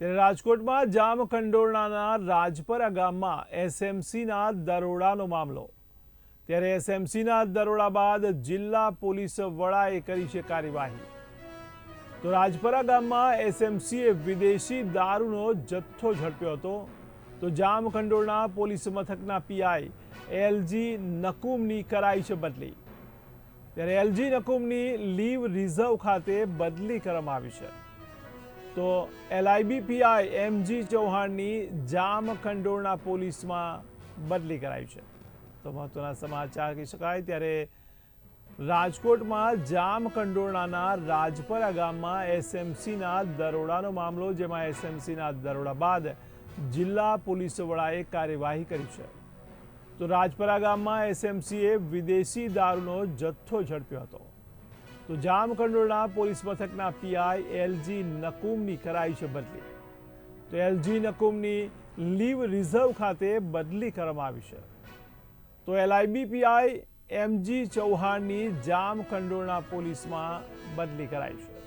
ત્યારે રાજકોટમાં જામખંડોરણાના રાજપરા ગામમાં એસએમસીના દરોડાનો મામલો. ત્યારે એસએમસીના દરોડા બાદ જિલ્લા પોલીસ વડાએ કરી છે કાર્યવાહી. તો રાજપરા ગામમાં એસએમસીએ વિદેશી દારૂનો જથ્થો ઝડપ્યો હતો. તો જામખંડોળના પોલીસ મથકના પીઆઈ એલજી નકુમની કરાઈ છે બદલી. ત્યારે એલજી નકુમની લીવ રિઝર્વ ખાતે બદલી કરવામાં આવી છે. તો એલઆઈબીપીઆઈ એમજી ચૌહાણની જામખંડોરણા પોલીસમાં બદલી કરાઈ છે. તો મહત્વના સમાચાર કહી શકાય, ત્યારે રાજકોટમાં જામખંડોરણાના રાજપરા ગામમાં એસએમસીના દરોડાનો મામલો, જેમાં એસએમસીના દરોડા બાદ જિલ્લા પોલીસ વડાએ કાર્યવાહી કરી છે. તો રાજપરા ગામમાં એસએમસીએ વિદેશી દારૂનો જથ્થો ઝડપ્યો હતો. તો જામકંડોળના પોલીસ મથકના પીઆઈ એલજી નકુમની કરાઈ છે બદલી. તો એલજી નકુમની લીવ રિઝર્વ ખાતે બદલી કરવામાં આવી છે. તો એલઆઈબી પીઆઈ એમજી ચૌહાણની જામકંડોળના પોલીસમાં બદલી કરાઈ છે.